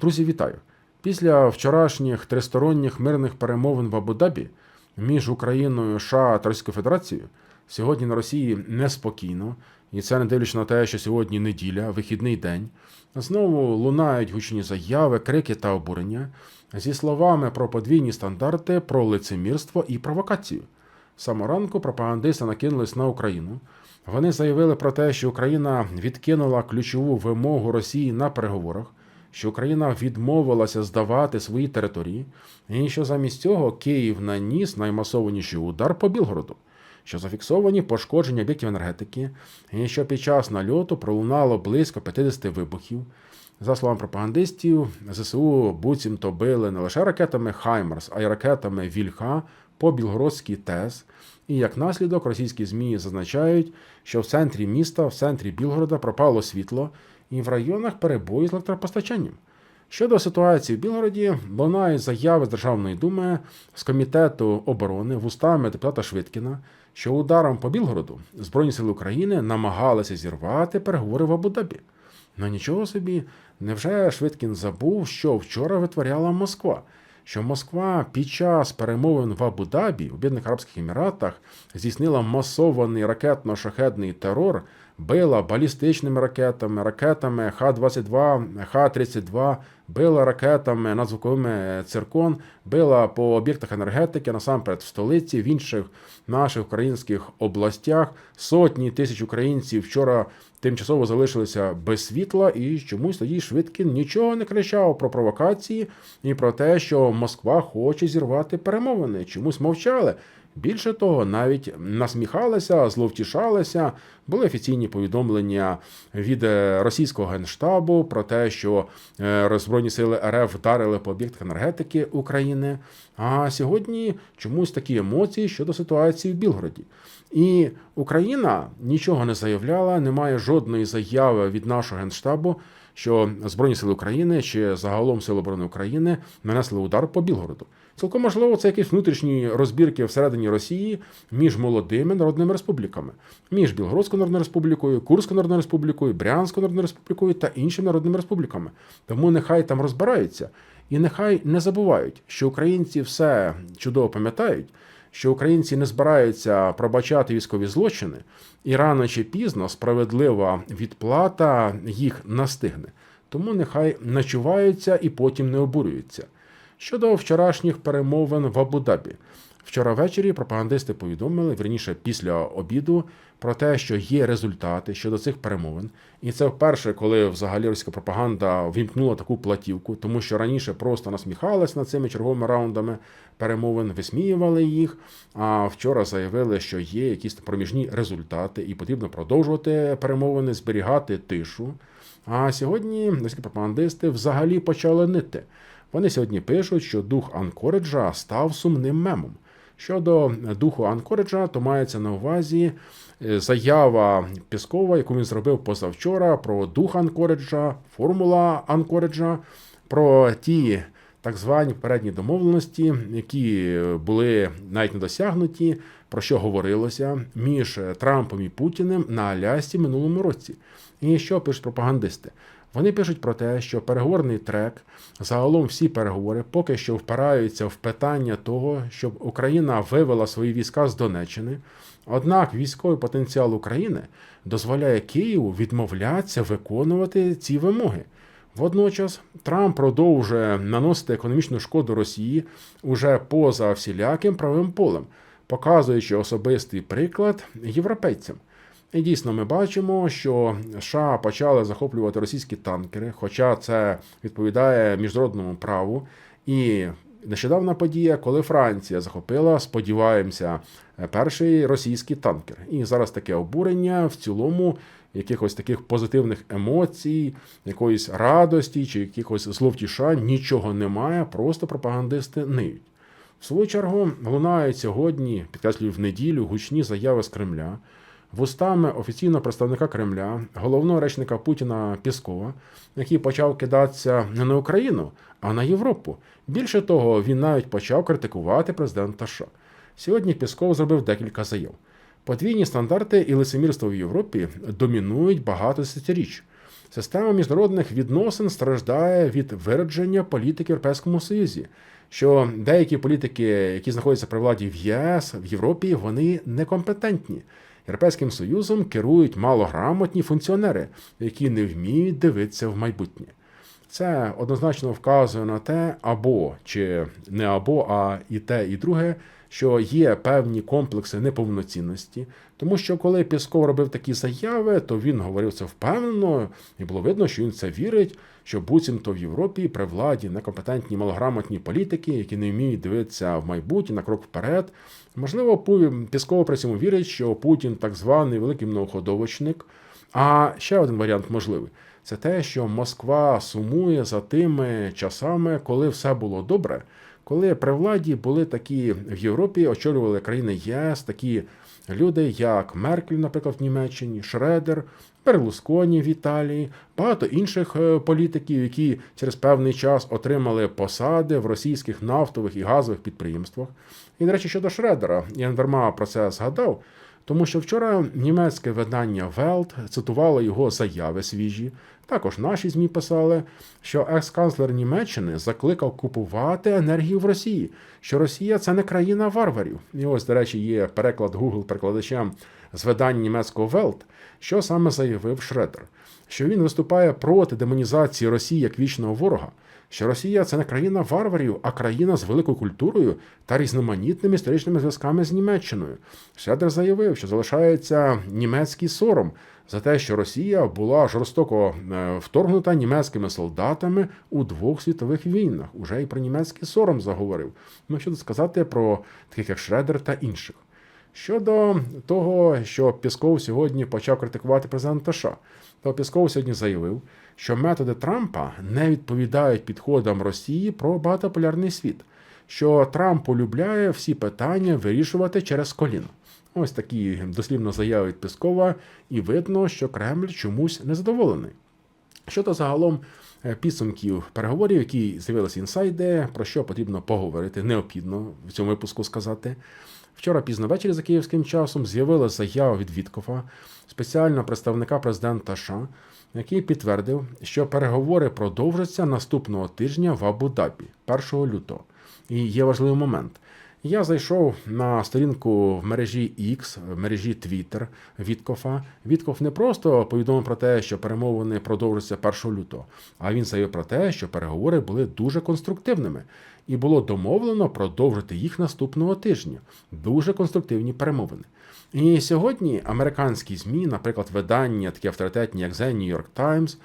Друзі, вітаю! Після вчорашніх тристоронніх мирних перемовин в Абу-Дабі між Україною, США та Російською Федерацією сьогодні на Росії неспокійно, і це не дивлячись на те, що сьогодні неділя, вихідний день. Знову лунають гучні заяви, крики та обурення зі словами про подвійні стандарти, про лицемірство і провокацію. З Самого ранку пропагандисти накинулись на Україну. Вони заявили про те, що Україна відкинула ключову вимогу Росії на переговорах, що Україна відмовилася здавати свої території, і що замість цього Київ наніс наймасованіший удар по Білгороду, що зафіксовані пошкодження об'єктів енергетики, і що під час нальоту пролунало близько 50 вибухів. За словами пропагандистів, ЗСУ буцімто били не лише ракетами Хаймарс, а й ракетами Вільха по Білгородській ТЕС. І як наслідок російські ЗМІ зазначають, що в центрі міста, в центрі Білгорода пропало світло і в районах перебої з електропостачанням. Щодо ситуації в Білгороді, лунають заяви з Державної думи з комітету оборони вустами депутата Швидкіна, що ударом по Білгороду Збройні сили України намагалися зірвати переговори в Абу-Дабі. Ну нічого собі, невже Швидкін забув, що вчора витворяла Москва? Що Москва під час перемовин в Абу-Дабі, в Об'єднаних Арабських Еміратах, здійснила масований ракетно-шахедний терор, била балістичними ракетами, ракетами Х-22, Х-32, била ракетами надзвуковими циркон, била по об'єктах енергетики, насамперед в столиці, в інших наших українських областях. Сотні тисяч українців вчора тимчасово залишилися без світла, і чомусь тоді Швидкін нічого не кричав про провокації і про те, що Москва хоче зірвати перемовини. Чомусь мовчали. Більше того, навіть насміхалися, зловтішалися. Були офіційні повідомлення від е, російського генштабу про те, що е, Збройні сили РФ вдарили по об'єктах енергетики України. А сьогодні чомусь такі емоції щодо ситуації в Білгороді. І Україна нічого не заявляла, немає жодної заяви від нашого генштабу, що Збройні сили України чи загалом Сили оборони України нанесли удар по Білгороду. Цілком можливо, це якісь внутрішні розбірки всередині Росії між молодими народними республіками, між Білгородською Народною Республікою, Курською Народною Республікою, Брянською Народною Республікою та іншими народними республіками. Тому нехай там розбираються і нехай не забувають, що українці все чудово пам'ятають. Що українці не збираються пробачати військові злочини, і рано чи пізно справедлива відплата їх настигне. Тому нехай ночуваються і потім не обурюються. Щодо вчорашніх перемовин в Абу-Дабі. Вчора ввечері пропагандисти повідомили, верніше після обіду, про те, що є результати щодо цих перемовин. І це вперше, коли взагалі російська пропаганда вімкнула таку платівку, тому що раніше просто насміхалась над цими черговими раундами перемовин, висміювали їх. А вчора заявили, що є якісь проміжні результати, і потрібно продовжувати перемовини, зберігати тишу. А сьогодні російські пропагандисти взагалі почали нити. Вони сьогодні пишуть, що дух Анкориджа став сумним мемом. Щодо духу Анкориджа, то мається на увазі заява Піскова, яку він зробив позавчора, про дух Анкориджа, формула Анкориджа, про ті так звані передні домовленості, які були навіть не досягнуті, про що говорилося між Трампом і Путіним на Алясці минулому році. І що пишуть пропагандисти? Вони пишуть про те, що переговорний трек, загалом всі переговори поки що впираються в питання того, щоб Україна вивела свої війська з Донеччини. Однак військовий потенціал України дозволяє Києву відмовлятися виконувати ці вимоги. Водночас Трамп продовжує наносити економічну шкоду Росії уже поза всіляким правим полем, показуючи особистий приклад європейцям. І дійсно, ми бачимо, що США почали захоплювати російські танкери, хоча це відповідає міжнародному праву. І нещодавна подія, коли Франція захопила, сподіваємося, перший російський танкер. І зараз таке обурення в цілому. Якихось таких позитивних емоцій, якоїсь радості чи якихось зловтішань нічого немає, просто пропагандисти ниють. В свою чергу лунають сьогодні, підкреслюю, в неділю гучні заяви з Кремля вустами офіційного представника Кремля, головного речника Путіна Піскова, який почав кидатися не на Україну, а на Європу. Більше того, він навіть почав критикувати президента США. Сьогодні Пісков зробив декілька заяв. Подвійні стандарти і лицемірство в Європі домінують багато десятиріч. Система міжнародних відносин страждає від виродження політики в Європейському Союзі. Що деякі політики, які знаходяться при владі в ЄС, в Європі, вони некомпетентні. Європейським Союзом керують малограмотні функціонери, які не вміють дивитися в майбутнє. Це однозначно вказує на те, або чи не або, а і те, і друге, що є певні комплекси неповноцінності, тому що коли Пісков робив такі заяви, то він говорив це впевнено, і було видно, що він це вірить, що буцімто в Європі при владі некомпетентні малограмотні політики, які не вміють дивитися в майбутнє на крок вперед. Можливо, Пісков при цьому вірить, що Путін так званий великий многоходовочник. А ще один варіант можливий це те, що Москва сумує за тими часами, коли все було добре, коли при владі були такі в Європі, очолювали країни ЄС, такі люди, як Меркель, наприклад, в Німеччині, Шредер, Берлусконі в Італії, багато інших е, політиків, які через певний час отримали посади в російських нафтових і газових підприємствах. І, до речі, щодо Шредера, я не дарма про це згадав. Тому що вчора німецьке видання Велт цитувало його заяви свіжі. Також наші ЗМІ писали, що екс-канцлер Німеччини закликав купувати енергію в Росії, що Росія це не країна варварів. І ось, до речі, є переклад Google перекладачем з видання німецького Welt, що саме заявив Шредер, що він виступає проти демонізації Росії як вічного ворога що Росія це не країна варварів, а країна з великою культурою та різноманітними історичними зв'язками з Німеччиною. Шедер заявив, що залишається німецький сором за те, що Росія була жорстоко е, вторгнута німецькими солдатами у двох світових війнах. Уже і про німецький сором заговорив. Ну що сказати про таких як Шредер та інших. Щодо того, що Пісков сьогодні почав критикувати президента США, то Пісков сьогодні заявив, що методи Трампа не відповідають підходам Росії про багатополярний світ, що Трамп полюбляє всі питання вирішувати через коліно. Ось такі дослівно заяви від Піскова, і видно, що Кремль чомусь незадоволений. Щодо загалом е, підсумків переговорів, які з'явилися інсайди, про що потрібно поговорити, необхідно в цьому випуску сказати. Вчора пізно ввечері за київським часом з'явилася заява від Віткофа, спеціального представника президента США, який підтвердив, що переговори продовжаться наступного тижня в Абу-Дабі, 1 лютого. І є важливий момент. Я зайшов на сторінку в мережі X, в мережі Twitter Віткофа. Віткоф не просто повідомив про те, що перемовини продовжаться 1 лютого, а він заявив про те, що переговори були дуже конструктивними, і було домовлено продовжити їх наступного тижня. Дуже конструктивні перемовини. І сьогодні американські ЗМІ, наприклад, видання, такі авторитетні, як The New York Times,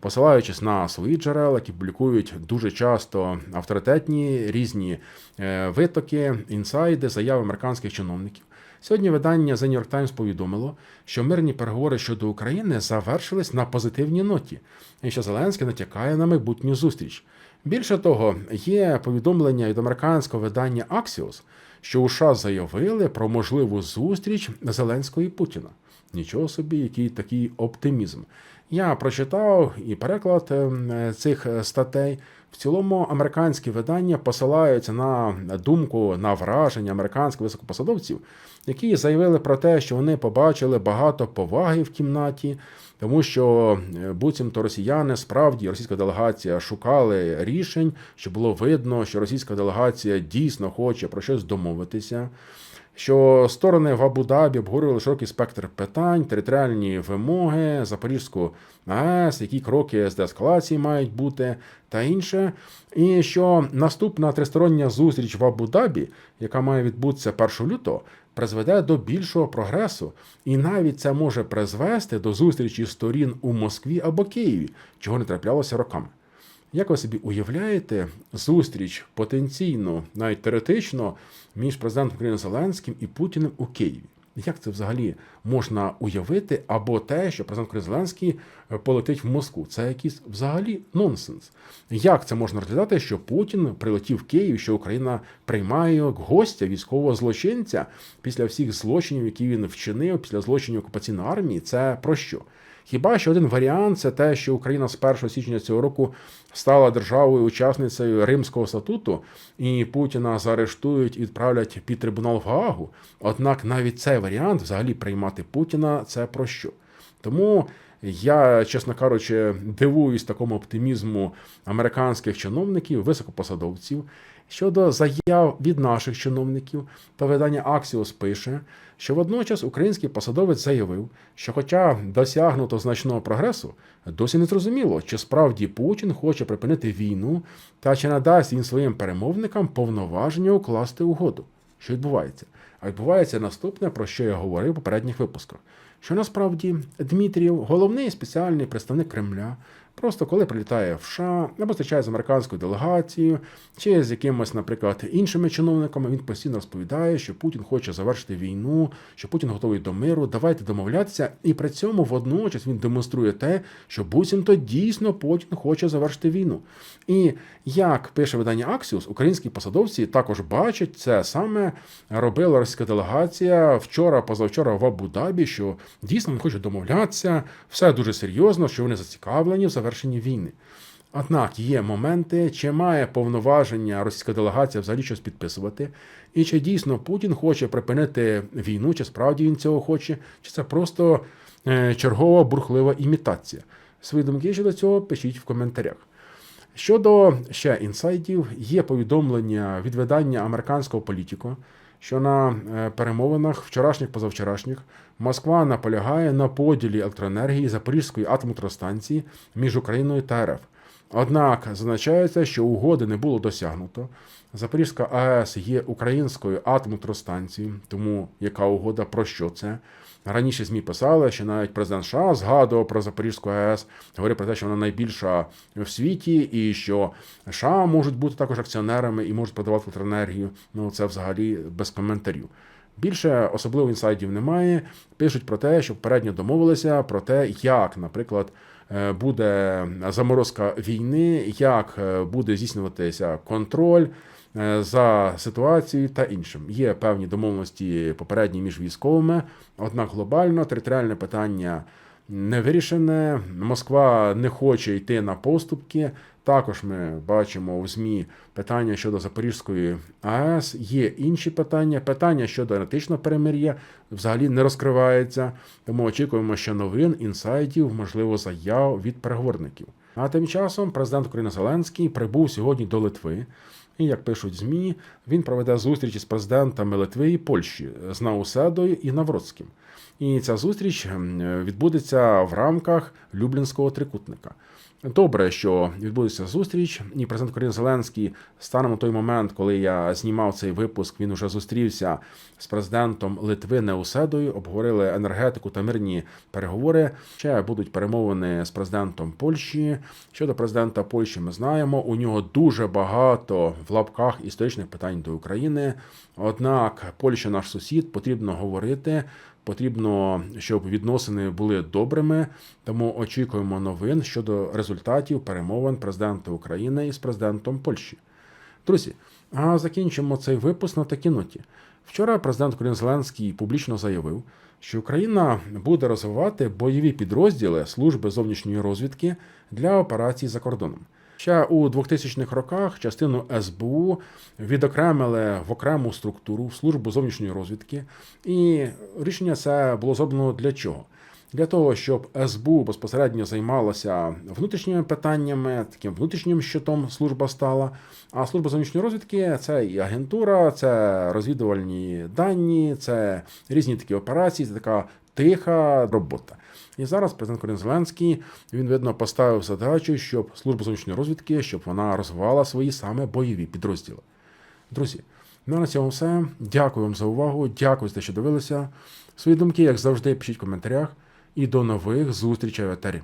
посилаючись на свої джерела, які публікують дуже часто авторитетні різні е, витоки, інсайди, заяви американських чиновників. Сьогодні видання The New York Times повідомило, що мирні переговори щодо України завершились на позитивній ноті, і що Зеленський натякає на майбутню зустріч. Більше того, є повідомлення від американського видання Axios, що у США заявили про можливу зустріч Зеленського і Путіна. Нічого собі, який такий оптимізм. Я прочитав і переклад ем, цих статей. В цілому американські видання посилаються на думку на враження американських високопосадовців, які заявили про те, що вони побачили багато поваги в кімнаті, тому що е, буцімто росіяни справді російська делегація шукали рішень, що було видно, що російська делегація дійсно хоче про щось домовитися що сторони в Абу-Дабі обговорювали широкий спектр питань, територіальні вимоги, Запорізьку АЕС, які кроки з деескалації мають бути та інше. І що наступна тристороння зустріч в Абу-Дабі, яка має відбутися 1 лютого, призведе до більшого прогресу, і навіть це може призвести до зустрічі сторін у Москві або Києві, чого не траплялося роками. Як ви собі уявляєте зустріч потенційно, навіть теоретично, між президентом України Зеленським і Путіним у Києві? Як це взагалі можна уявити, або те, що президент Зеленський е, полетить в Москву? Це якийсь взагалі нонсенс. Як це можна розглядати, що Путін прилетів в Київ, що Україна приймає гостя військового злочинця після всіх злочинів, які він вчинив, після злочинів окупаційної армії? Це про що? Хіба що один варіант це те, що Україна з 1 січня цього року стала державою-учасницею Римського статуту, і Путіна заарештують і відправлять під трибунал в Гаагу. Однак навіть цей варіант взагалі приймати Путіна це про що? Тому Я, чесно кажучи, дивуюсь такому оптимізму американських чиновників, високопосадовців. Щодо заяв від наших чиновників, то видання Axios пише, що водночас український посадовець заявив, що, хоча досягнуто значного прогресу, досі не зрозуміло, чи справді Путін хоче припинити війну та чи надасть він своїм перемовникам повноваження укласти угоду. Що відбувається? А відбувається наступне, про що я говорив у попередніх випусках. Що насправді Дмитрієв, головний спеціальний представник Кремля, просто коли прилітає в США або зустрічає з американською делегацією, чи з якимось, наприклад, іншими чиновниками, він постійно розповідає, що Путін хоче завершити війну, що Путін готовий до миру, давайте домовлятися. І при цьому водночас він демонструє те, що буцімто дійсно Путін хоче завершити війну. І як пише видання Axios, українські посадовці також бачать це саме робила російська делегація вчора, позавчора в Абу-Дабі, що дійсно вони хочуть домовлятися, все дуже серйозно, що вони зацікавлені в завершенні війни. Однак є моменти, чи має повноваження російська делегація взагалі щось підписувати, і чи дійсно Путін хоче припинити війну, чи справді він цього хоче, чи це просто е, чергова бурхлива імітація. Свої думки щодо цього пишіть в коментарях. Щодо ще інсайдів, є повідомлення від видання американського політико, що на е, перемовинах вчорашніх позавчорашніх Москва наполягає на поділі електроенергії Запорізької атомтростанції між Україною та РФ. Однак зазначається, що угоди не було досягнуто. Запорізька АЕС є українською атомелектростанцією, тому яка угода про що це? Раніше ЗМІ писали, що навіть президент США згадував про Запорізьку АЕС, говорив про те, що вона найбільша в світі, і що США можуть бути також акціонерами і можуть продавати електроенергію. Ну це взагалі без коментарів. Більше особливо інсайдів немає. Пишуть про те, що попередньо домовилися про те, як, наприклад, буде заморозка війни, як е, буде здійснюватися контроль е, за ситуацією та іншим. Є певні домовленості попередні між військовими, однак глобально територіальне питання не вирішене. Москва не хоче йти на поступки. Також ми бачимо в ЗМІ питання щодо Запорізької АЕС. Є інші питання. Питання щодо енергетичного перемир'я взагалі не розкривається. Тому очікуємо, що новин, інсайдів, можливо, заяв від переговорників. А тим часом президент України Зеленський прибув сьогодні до Литви. І як пишуть ЗМІ, він проведе зустріч із президентами Литви і Польщі з Науседою і Навроцьким. І ця зустріч відбудеться в рамках Люблінського трикутника. Добре, що відбудеться зустріч, і президент України Зеленський станом на той момент, коли я знімав цей випуск, він уже зустрівся з президентом Литви Неуседою, обговорили енергетику та мирні переговори. Ще будуть перемовини з президентом Польщі. Щодо президента Польщі, ми знаємо, у нього дуже багато в лапках історичних питань до України. Однак Польща наш сусід, потрібно говорити. Потрібно, щоб відносини були добрими, тому очікуємо новин щодо результатів перемовин президента України із президентом Польщі. Друзі, а закінчимо цей випуск на такій ноті. Вчора президент України Зеленський публічно заявив, що Україна буде розвивати бойові підрозділи служби зовнішньої розвідки для операцій за кордоном. Ще у 2000-х роках частину СБУ відокремили в окрему структуру в службу зовнішньої розвідки, і рішення це було зроблено для чого? Для того, щоб СБУ безпосередньо займалася внутрішніми питаннями, таким внутрішнім щитом служба стала. А служба зовнішньої розвідки це і агентура, це розвідувальні дані, це різні такі операції, це така тиха робота. І зараз президент Корін Зеленський він видно поставив задачу, щоб служба зовнішньої розвідки, щоб вона розвивала свої саме бойові підрозділи. Друзі, ну на цьому все. Дякую вам за увагу. Дякую за те, що дивилися. Свої думки, як завжди, пишіть в коментарях. І до нових зустрічей в етері.